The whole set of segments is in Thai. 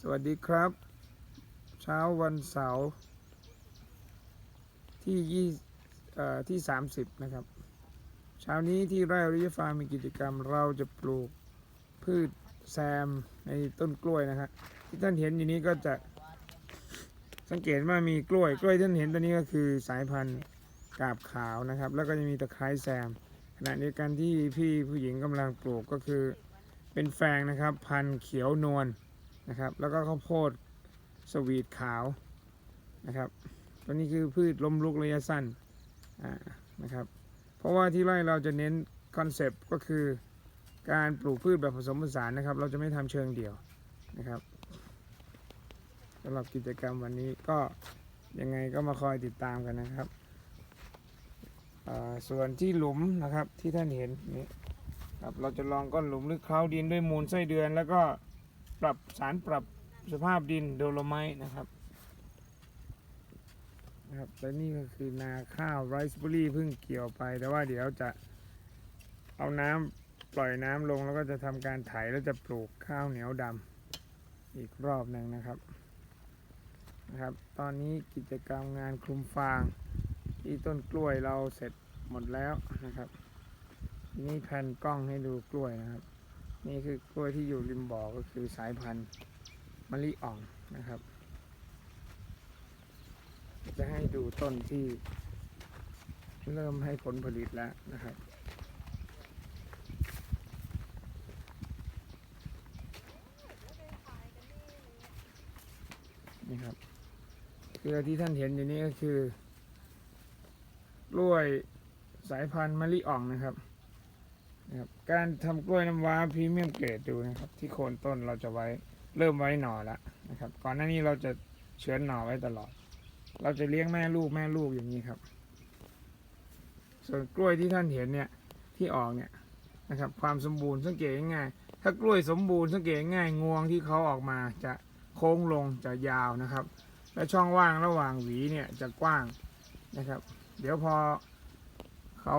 สวัสดีครับ เช้าวันเสาร์ที่ยี่เอ่อที่ 30 นะครับ เช้านี้ที่ไร่อริยฟาร์มมีกิจกรรมเราจะปลูกพืชแซมในต้นกล้วยนะครับที่ท่านเห็นอยู่นี้ก็จะสังเกตว่ามีกล้วยกล้วยท่านเห็นตัวนี้ก็คือสายพันธุ์กาบขาวนะครับ แล้วก็จะมีตะไคร้แซม ขณะเดียวกันที่พี่ผู้หญิงกำลังปลูกก็คือเป็นแฟงนะครับ พันธุ์เขียวนวล นะครับ แล้วก็ข้าวโพดสวีทขาวนะครับ ตัวนี้คือพืชล้มลุกระยะสั้นนะครับ เพราะว่าที่ไร่เราจะเน้นคอนเซปต์ก็คือการปลูกพืชแบบผสมผสานนะครับ เราจะไม่ทำเชิงเดี่ยวนะครับสำหรับกิจกรรมวันนี้ก็ยังไงก็มาคอยติดตามกันนะครับ ส่วนที่หลุมนะครับที่ท่านเห็นนี่ครับเราจะลองก้อนหลุมหรือเคล้าดินด้วยมูลไส้เดือน แล้วก็ ปรับสารปรับสภาพดินโดโลไมต์นะครับนะครับและนี่ก็คือนาข้าวไรซ์เบอรี่เพิ่งเกี่ยวไป แต่ว่าเดี๋ยวจะเอาน้ำปล่อยน้ำลงแล้วก็จะทำการไถแล้วจะปลูกข้าวเหนียวดำอีกรอบหนึ่งนะครับนะครับ ตอนนี้กิจกรรมงานคลุมฟางที่ต้นกล้วยเราเสร็จหมดแล้วนะครับ นี่แผ่นกล้องให้ดูกล้วยนะครับ นี่คือกล้วยที่อยู่ริมบ่อก็คือสายพันธุ์มะลิอ่องนะครับ จะให้ดูต้นที่เริ่มให้ผลผลิตแล้วนะครับ นี่ครับคือที่ท่านเห็นอยู่นี้ก็คือกล้วยสายพันธุ์มะลิอ่องนะครับ นะครับการทำกล้วยน้ำว้าพรีเมียมเกรดดูนะครับ ที่โคนต้นเราจะไว้เริ่มไว้หน่อแล้วนะครับ ก่อนหน้านี้เราจะเฉือนหน่อไว้ตลอด เราจะเลี้ยงแม่ลูกแม่ลูกอย่างนี้ครับ ส่วนกล้วยที่ท่านเห็นเนี่ยที่ออกเนี่ยนะครับ ความสมบูรณ์สังเกตง่ายถ้ากล้วยสมบูรณ์สังเกตง่ายงวงที่เขาออกมาจะโค้งลงจะยาวนะครับ และช่องว่างระหว่างหวีเนี่ยจะกว้างนะครับ เดี๋ยวพอเขา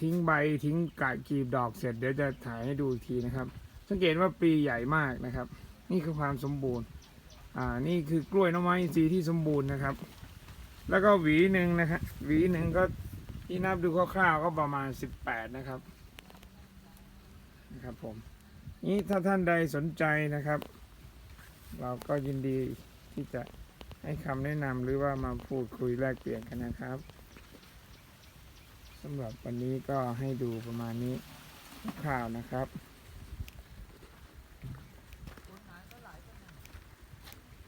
ทิ้งใบทิ้งกาดกลีบดอกเสร็จเดี๋ยวจะถ่ายให้ดูอีกทีนะครับ สังเกตว่าปีใหญ่มากนะครับ นี่คือความสมบูรณ์อ่านี่คือกล้วยน้ำไม้อินทรีย์ที่สมบูรณ์นะครับ แล้วก็หวีหนึ่งนะครับหวีหนึ่งก็ที่นับดูคร่าวๆก็ประมาณ 18 นะครับนะครับผมนี่ถ้าท่านใดสนใจนะครับ เราก็ยินดีที่จะให้คำแนะนำหรือว่ามาพูดคุยแลกเปลี่ยนกันนะครับำหรับวันนี้ก็ให้ดูประมาณนี้ข่าวนะครับ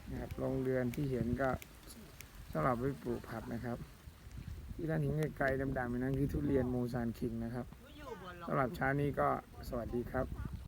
นะครับโรงเรือนที่เห็นก็สำหรับไว้ปลูกผักนะครับ ที่ท่านเห็นไกลๆดำๆนั้นคือทุเรียนโมซานคิงนะครับสำหรับเช้านี้ก็สวัสดีครับ